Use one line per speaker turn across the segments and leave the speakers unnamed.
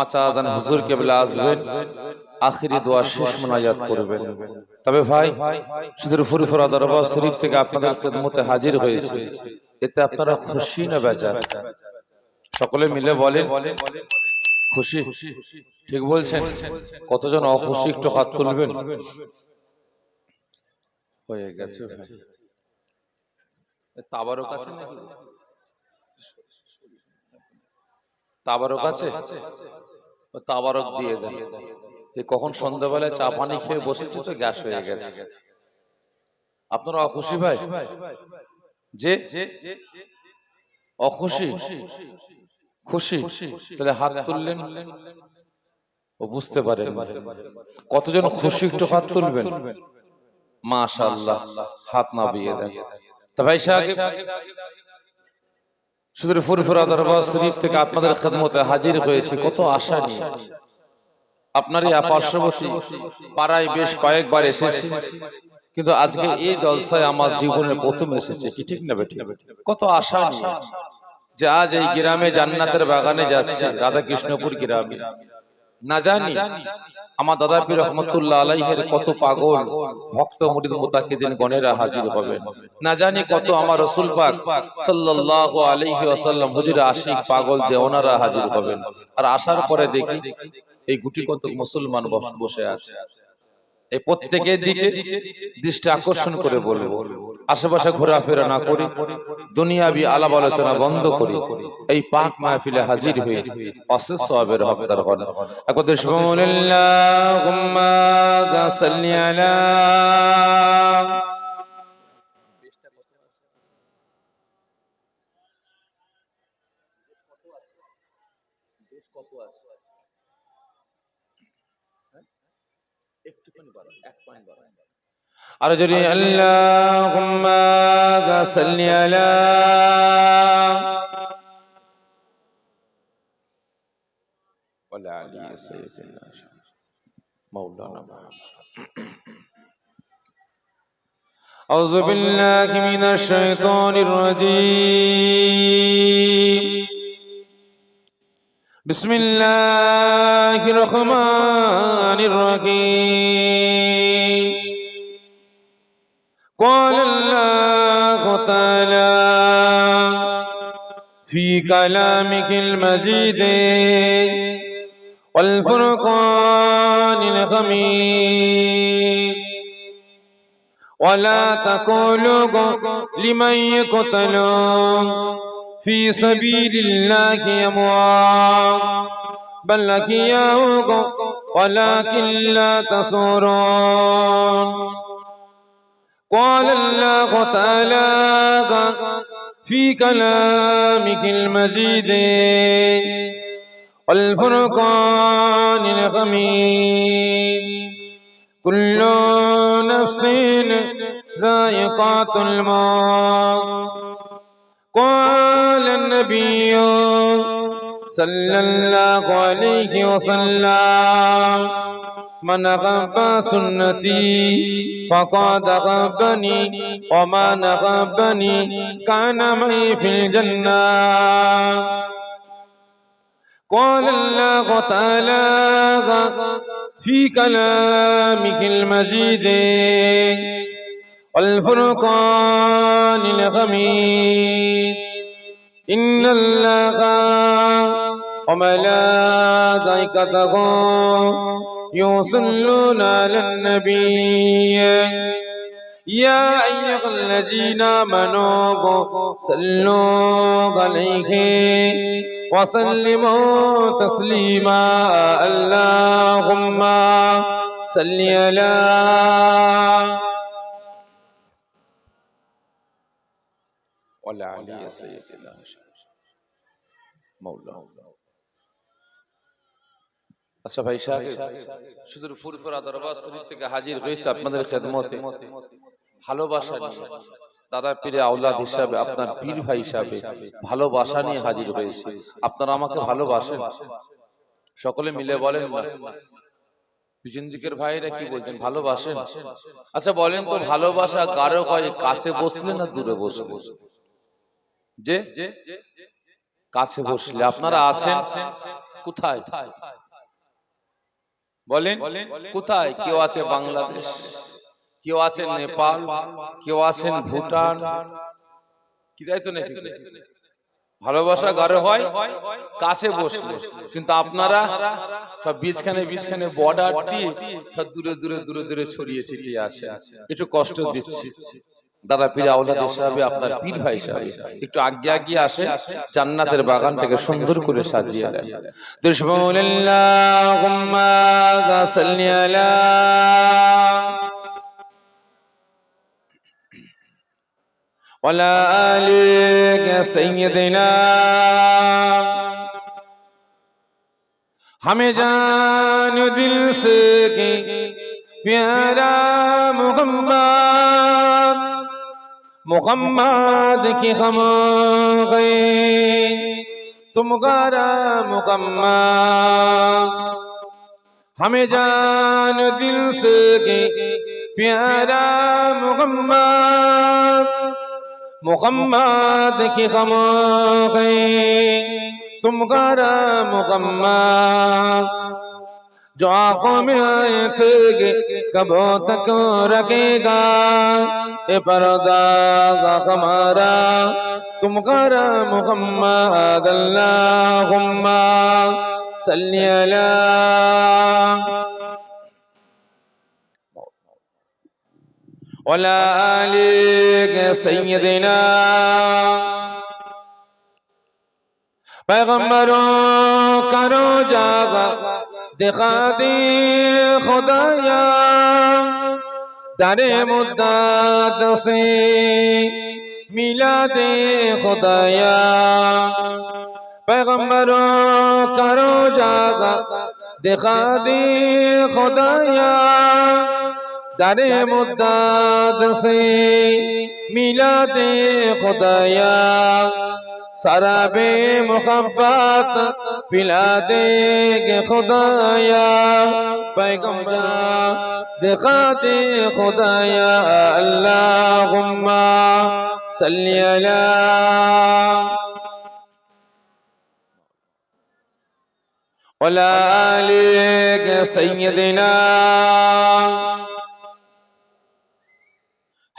আম্মা চাজান হুজুর আসবেন, আখিরি দোয়া শেষ মোনাজাত করবেন। তবে ভাই, শুধু দরবার শরীফ থেকে আপনাদের খেদমতে হাজির হয়েছে। এতে আপনারা খুশি না বেজার? সকলে মিলে বলেন, খুশি? ঠিক বলছেন? কতজন অখুশি একটু হাত তুলবেন? হয়ে গেছে আছে নাকি? তাবারক আছে? তাবারক দিয়ে দেন। এই কখন সন্ধ্যাবেলায় চা পানি খেয়ে বসেছে তো গ্যাস হয়ে গেছে। আপনারা অখুশি ভাই? যে? অখুশি? খুশি? তাহলে হাত তুললেন। ও বুঝতে পারেন কতজন খুশি একটু হাত তুলবেন? মাশাআল্লাহ। হাত না বিয়ে দেন। তা ভাই সাহেব শুধু ফুরফুরা দরবার শরীফ থেকে আপনাদের খেদমতে হাজির হয়েছে, কত আশা নিয়ে। আপনার এই পার্শ্ববর্তী পাড়ায় বেশ কয়েকবার এসেছি, কিন্তু আজকে এই জলসায় আমার জীবনে প্রথম এসেছে, কি ঠিক না বেঠিক? কত আশা যে আজ এই গ্রামে জান্নাতের বাগানে যাচ্ছে রাধা কৃষ্ণপুর গ্রামে। না জানি আমার দাদা পীর রহমতুল্লাহ আলাইহের কত পাগল ভক্ত মুরিদ মুতাকিদিন গণেরা হাজির হবেন। না জানি কত আমার রসুল পাক সাল্লাল্লাহু আলাইহি ওয়াসাল্লাম হুজুর আশিক পাগল দেওনারা হাজির হবেন। আর আসার পরে দেখি এই গুটি কত মুসলমান বস- বসে আছে। এই প্রত্যেকের দিকে দৃষ্টি আকর্ষণ করে বলব। আশেপাশে ঘোরাফেরা না করি দুনিয়াবি আলাপ আলোচনা বন্ধ করি। এই পাক মাহফিলে হাজির হয়ে অশেষ সবের হকদার হন একদের শুভমুল্লাহুম্মা أرجلي اللهم صل على ولا علي سيدنا مولانا أعوذ بالله من الشيطان الرجيم. بسم الله الرحمن الرحيم. قال الله تعالى في كلامك المجيد والفرقان الحميد ولا تقولوا لمن يقتل في سبيل الله أموات بل أحياء ولكن لا تشعرون قال الله تعالى في كلامك المجيد والفرقان الحميد كل نفس ذائقة الموت قال النبي صلى الله عليه وسلم من أغب سنتي فقد أغبني ومن أغبني كان معي في الجنة. قال الله تعالى في كلامك المجيد والفرقان الحميد إن الله وملائكته يصلون على النبي يا أيها الذين آمنوا صلوا عليه وسلموا تسليما اللهم صل على وعلى علي سيدنا مولانا আচ্ছা ভাই শুধু ফুরফুরা দরবার শরীফ থেকে হাজির হয়েছে আপনাদের খেদমতে। ভালোবাসা দাদা পীরে হিসাবে আপনার পীর ভাই হিসাবে ভালোবাসা নিয়ে হাজির হয়েছে। আপনারা আমাকে ভালোবাসেন। সকলে মিলে বলেন না। পিছনদিকের ভাইরা কি বলছেন? ভালোবাসেন? আচ্ছা বলেন তো, ভালোবাসা কারও হয়? কাছে বসলে না দূরে বসে বসে যে? কাছে বসলে। আপনারা আছেন? কোথায়? বলেন কোথায়? কেউ আছে বাংলাদেশ কেউ আছে নেপাল কেউ আছেন ভুটান। কি তাই তো নাকি ভালোবাসা গাঢ় হয় কাছে বসলে কিন্তু আপনারা সব বীজখানে বীজখানে বর্ডার দিয়ে সব দূরে দূরে দূরে দূরে ছড়িয়ে ছিটিয়ে আছে। একটু কষ্ট দিচ্ছি। দাদা পীর আওলাদ হিসাবে আপনার পীর ভাই হিসাবে। একটু আগে আগিয়ে আসে জান্নাতের বাগানটাকে সুন্দর করে সাজিয়ে দেন দুশমুল্লাহুম্মা ولا آلك سيدنا ہمیں جان دل سے پیارا محمد محمد کی ہم گئے تم گارا محمد ہمیں جان دل سے پیارا محمد محمد کی غم گئے تم گارا محمد۔ جو آنکھوں میں آئے تھے کبوں تک رکھے گا۔ اے پردہ ہمارا، تم غارہ محمد غمہ صلی اللہ۔ وعلى آل سيدنا پیغمبروں کرو جاگا دکھا دی خدایا دار مدد سے ملا دے خدایا پیغمبروں کرو جاگا دکھا دی خدایا داري مدد سي ميلاد خدايا. خدایا سارا بے خدايا. بيكم دے دخات خدايا. اللهم دکھا دے خدایا ولا آلک سيدنا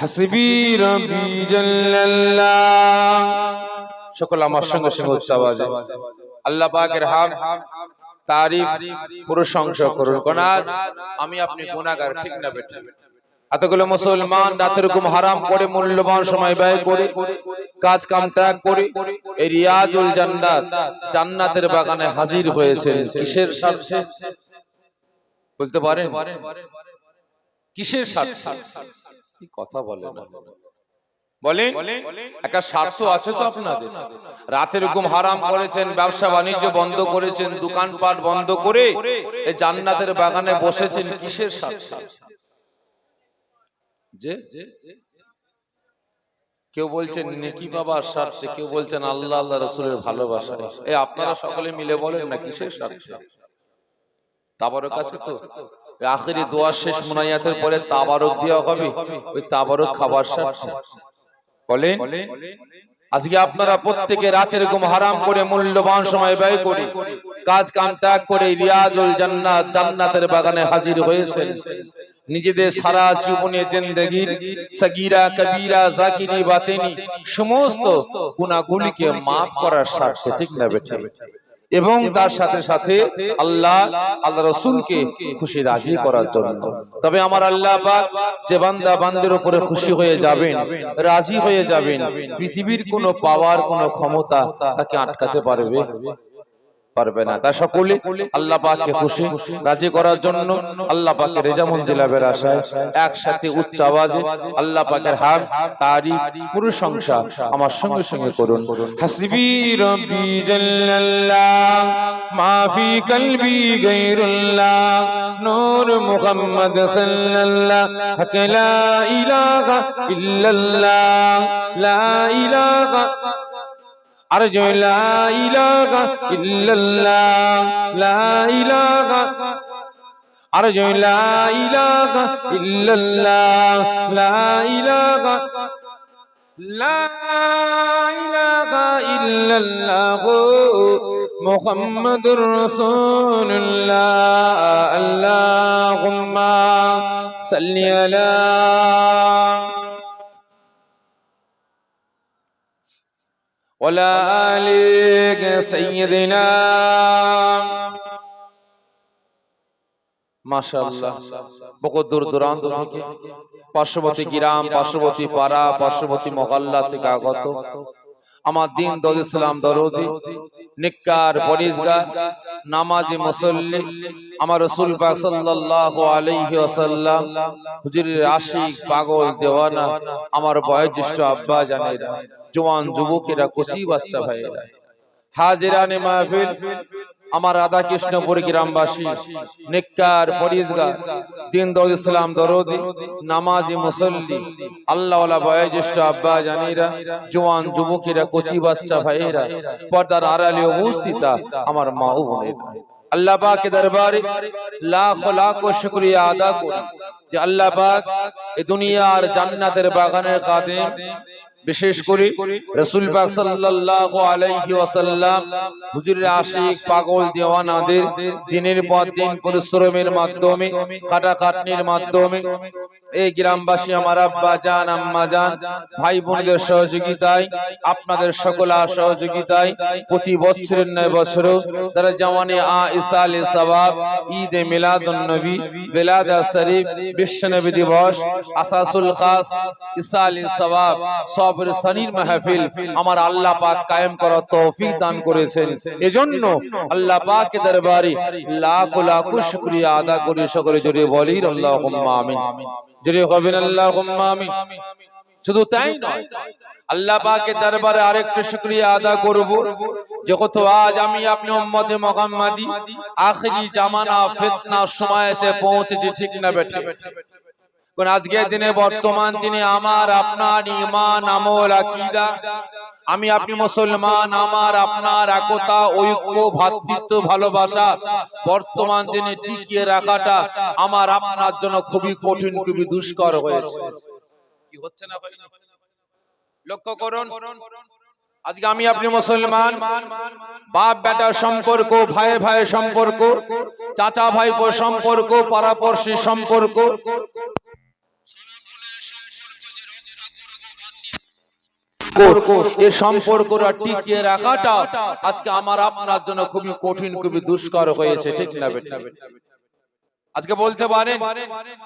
হাসবি রবি জাল্লাল্লাহ। সকল আমার সঙ্গে সঙ্গে উচ্চ আওয়াজে। আল্লাহ পাকের হাম তারিফ প্রশংসা করুন কোন আজ আমি আপনি গুনাহগার ঠিক না বেটা? এতগুলো মুসলমান রাতের ঘুম হারাম করে মূল্যবান সময় ব্যয় করে কাজ কাম ত্যাগ করে এই রিয়াজুল জান্নাত জান্নাতের বাগানে হাজির হয়েছে কিসের স্বার্থে? বলতে পারেন? কিসের স্বার্থে? কি কথা বলে না বলেন। একটা স্বার্থ আছে তো আপনাদের? রাতের ঘুম হারাম করেছেন ব্যবসা বাণিজ্য বন্ধ করেছেন দোকানপাট বন্ধ করে জান্নাতের বাগানে বসেছেন কিসের স্বার্থ? যে? কেউ বলছেন নেকি বাবার স্বার্থে? কেউ বলছেন আল্লাহ আল্লাহ রসুলের ভালোবাসা। এই আপনারা সকলে মিলে বলেন না কিসের স্বার্থে? তাবারক আছে তো? আখেরি দোয়া শেষ মুনাইয়াতের পরে তাবারক দেওয়া হবে। ওই তাবারক খাবার বলেন, আজকে আপনারা প্রত্যেকে রাতের ঘুম হারাম করে মূল্যবান সময় ব্যয় করে, কাজ কাম ত্যাগ করে রিয়াজুল জান্নাত জান্নাতের বাগানে হাজির হয়েছে নিজেদের সারা জীবনে জিন্দগির সগীরা, কবিরা, জাকিরি, বাতেনি, সমস্ত গুনাহগুলিকে মাফ করার স্বার্থে, ঠিক না বেঠে? এবং তার সাথে সাথে আল্লাহ আল্লাহ রসুলকে খুশি রাজি করার জন্য। তবে আমার আল্লাহ বা যে বান্দা বান্দের উপরে খুশি হয়ে যাবেন রাজি হয়ে যাবেন পৃথিবীর কোনো পাওয়ার কোনো ক্ষমতা তাকে আটকাতে পারবে। পারবে না। তা সকলে আল্লাহ পাককে খুশি, রাজি করার জন্য আল্লাহ পাকের রেজামন্দি লাভের আশায় একসাথে উচ্চ আওয়াজে আল্লাহ পাকের হাত, তারি প্রশংসা আমার সঙ্গে সঙ্গে করুন। হাসবি রব্বি জাল্লাল্লাহ, মাফি কলবি গায়রুল্লাহ, নূর মুহাম্মদ সাল্লাল্লাহ, হক লা ইলাহা ইল্লাল্লাহ, লা ইলাহা أرجو لا إله إلا الله لا إله. أرجو لا إله إلا الله لا إله. لا إله إلا الله محمد رسول الله. اللهم صل على ولا آلك سيدنا মাশাআল্লাহ বহু দূর দূরান্ত থেকে পার্শ্ববর্তী গ্রাম পার্শ্ববর্তী পাড়া পার্শ্ববর্তী মহল্লা থেকে আগত আমার দিন দর ইসলাম দরদি নিকার পরিজগা নামাজি মুসল্লি আমার রসুল পাক সাল্লাল্লাহু আলাইহি ওয়াসাল্লাম হুজুরের আশিক পাগল দেওয়ানা আমার বয়োজ্যেষ্ঠ আব্বা জানেরা জওয়ান যুবকেরা কচি বাচ্চা ভাইয়েরা হাজিরানে মাহফিল আমার রাধা কৃষ্ণপুর গ্রামবাসী, নিকার পরিজগার দিন দৌদ ইসলাম দরদি, নামাজি মুসল্লি, আল্লাহওয়ালা বয়োজ্যেষ্ঠ আব্বা জানিরা জওয়ান যুবকেরা, কচি বাচ্চা ভাইয়েরা, পর্দার আড়ালে উপস্থিতা আমার মা ও বোনেরা। আল্লাহ পাক দরবারে লাখ লাখ শুকরিয়া আদা করি যে আল্লাহ পাক এই দুনিয়ার জান্নাতের বাগানের খাদেম বিশেষ করে রসুল পাক সাল্লাল্লাহু আলাইহি ওয়াসাল্লাম, হুজুরের আশিক, পাগল, দেওয়ানাদের দিনের পর দিন পরিশ্রমের মাধ্যমে, খাটাখাটনির মাধ্যমে এই গ্রামবাসী, আমার আব্বা জান, আম্মা জান, ভাই বোনদের সহযোগিতায়, আপনাদের সকলার সহযোগিতায় প্রতি বছরের নয় বছরও তারা জওয়ানে আ ইসাল সওয়াব ঈদ মিলাদুন নবী বেলাদা শরীফ, বিশ্বনবী দিবস, আসাসুল খাস ইসাল সওয়াব সবর সানির মাহফিল আমার আল্লাহ পাক কায়েম করার তৌফিক দান করেছেন। এজন্য আল্লাহ পাকের দরবারে লাখ লাখ শুকরিয়া আদা করে, সকলে জুড়ে বলি, আল্লাহুম্মা আমিন। জুড়ে হবেন আল্লাহ শুধু তাই নয়, আল্লাহ পাকে দরবারে আরেকটু শুকরিয়া আদা করব যে কত আজ আমি আপনি উম্মতে মুহাম্মাদি, আখেরি জামানা, ফিতনা সময় এসে পৌঁছেছে, ঠিক না বেঠে। কোন আজকের দিনে, বর্তমান দিনে আমার আপনার ইমান আমল, আকীদা আমি আপনি মুসলমান আমার আপনার একতা ঐক্য ভ্রাতৃত্ব ভালোবাসা বর্তমান দিনে টিকিয়ে রাখাটা আমার আপনার জন্য খুবই কঠিন খুবই দুষ্কর হয়েছে। কি হচ্ছে না লক্ষ্য করুন আজকে আমি আপনি মুসলমান বাপ বেটা সম্পর্ক ভাই ভাই সম্পর্ক চাচা ভাইপো সম্পর্ক পাড়াপড়শি সম্পর্ক এ সম্পর্কটা টিকিয়ে রাখাটা আজকে আমার আপনার জন্য খুবই কঠিন খুবই দুষ্কর হয়েছে ঠিক না বেটা? আজকে বলতে পারেন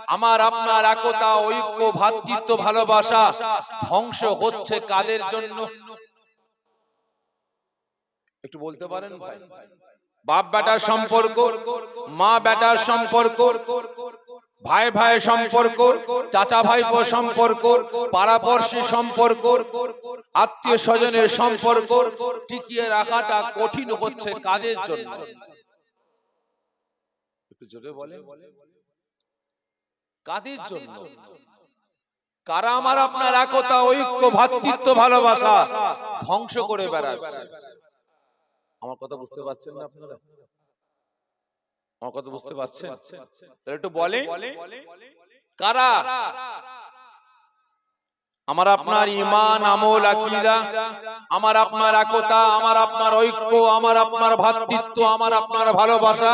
আমার আপনার একতা ঐক্য ভ্রাতৃত্ব ভালোবাসা ধ্বংস হচ্ছে কাদের জন্য? একটু বলতে পারেন ভাই। বাপ বেটার সম্পর্ক মা বেটার সম্পর্ক ভাই ভাই সম্পর্ক চাচা ভাইপো সম্পর্ক পাড়াপড়শি সম্পর্ক আত্মীয় স্বজনের সম্পর্ক টিকিয়ে রাখাটা কঠিন হচ্ছে কাদের জন্য। একটু জোরে বলেন। কাদের জন্য। কারা আমার আপনার একতা ঐক্য ভ্রাতৃত্ব ভালোবাসা ধ্বংস করে বেড়াচ্ছে। আমার কথা বুঝতে পারছেন না আপনারা? আমার কথা বুঝতে পারছেন? তাহলে একটু বলে কারা? আমার আপনার ইমান আমল আকীদা। আমার আপনার একতা আমার আপনার ঐক্য আমার আপনার ভ্রাতৃত্ব আমার আপনার ভালোবাসা।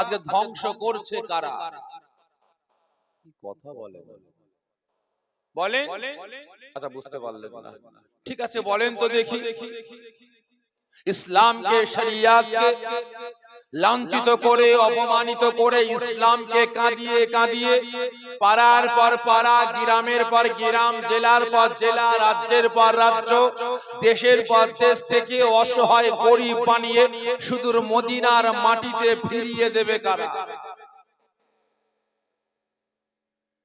আজকে ধ্বংস করছে কারা? কথা বলে বলে? আচ্ছা বুঝতে পারলেন না। ঠিক আছে বলেন তো দেখি। ইসলামকে শরিয়াতকে লাঞ্ছিত করে, অপমানিত করে ইসলামকে কাঁদিয়ে কাঁদিয়ে পাড়ার পর পাড়া, গ্রামের পর গ্রাম, জেলার পর জেলা, রাজ্যের পর রাজ্য, দেশের পর দেশ থেকে অসহায় গরিব বানিয়ে সুদূর মদিনার মাটিতে ফিরিয়ে দেবে কারা?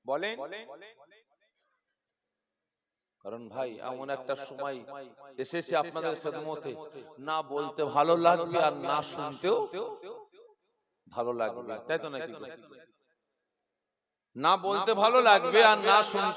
বলেন। কারণ ভাই এমন একটা সময় এসেছে আপনাদের খেদমতে। না বলতে ভালো লাগবে আর না শুনতেও ভালো লাগবে। তাই তো নাকি? না বলতে ভালো লাগবে আর না শুনতে